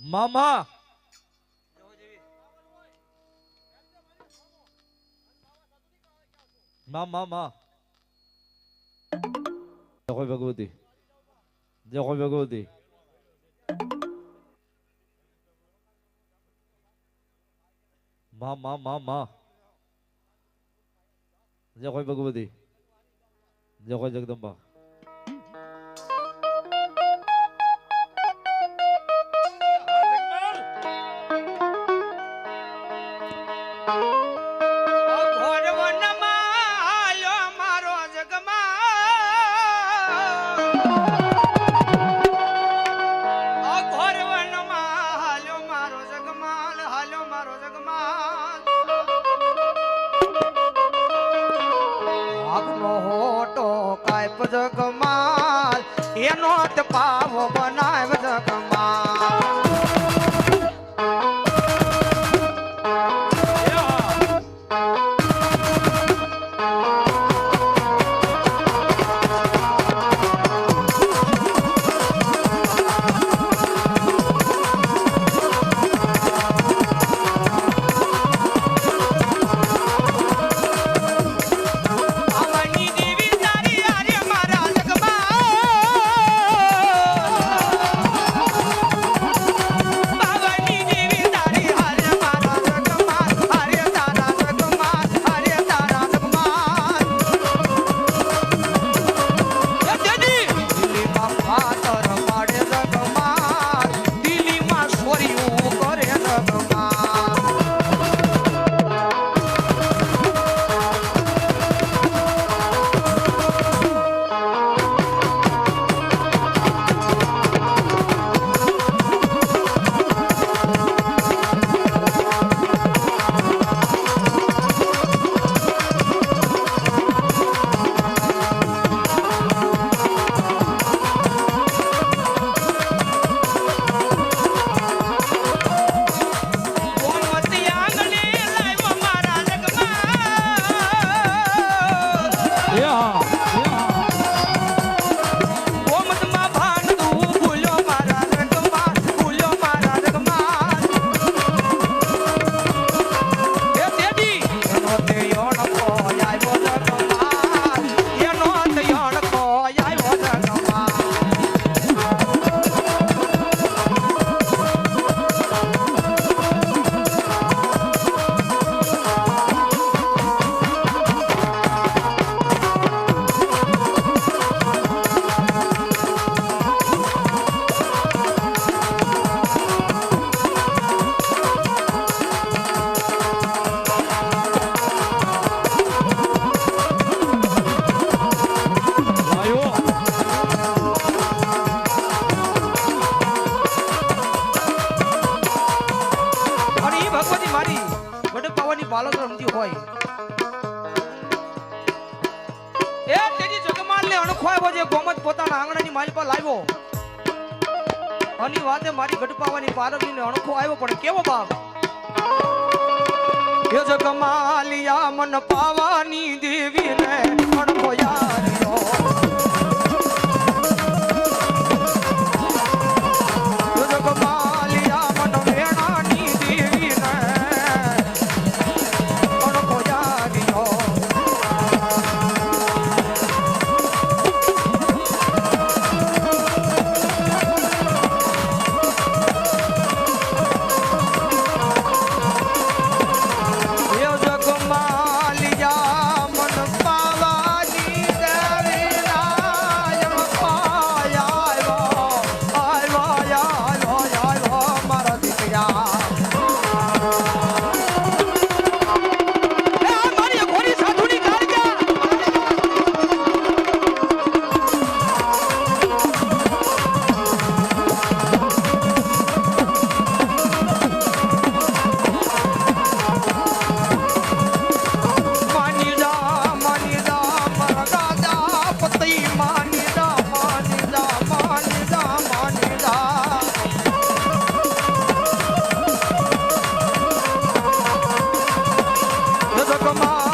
મામા. મા મા મા. જય ભગવતી. જય ભગવતી. મા મા મા મા. જય ભગવતી. જય જગદંબા. એનો જ પાવ બાળક રમતી હોય. એ તેજી જગમાલ ને અણખવાયો જે ગોમત પોતાના મારી પર લાવ્યો. અની વાતે મારી ગઢપાવાની પારવી ને અણખો આવ્યો, પણ કેવો બાપ? જગમાલિયા મન પાવાની દેવી ને come on.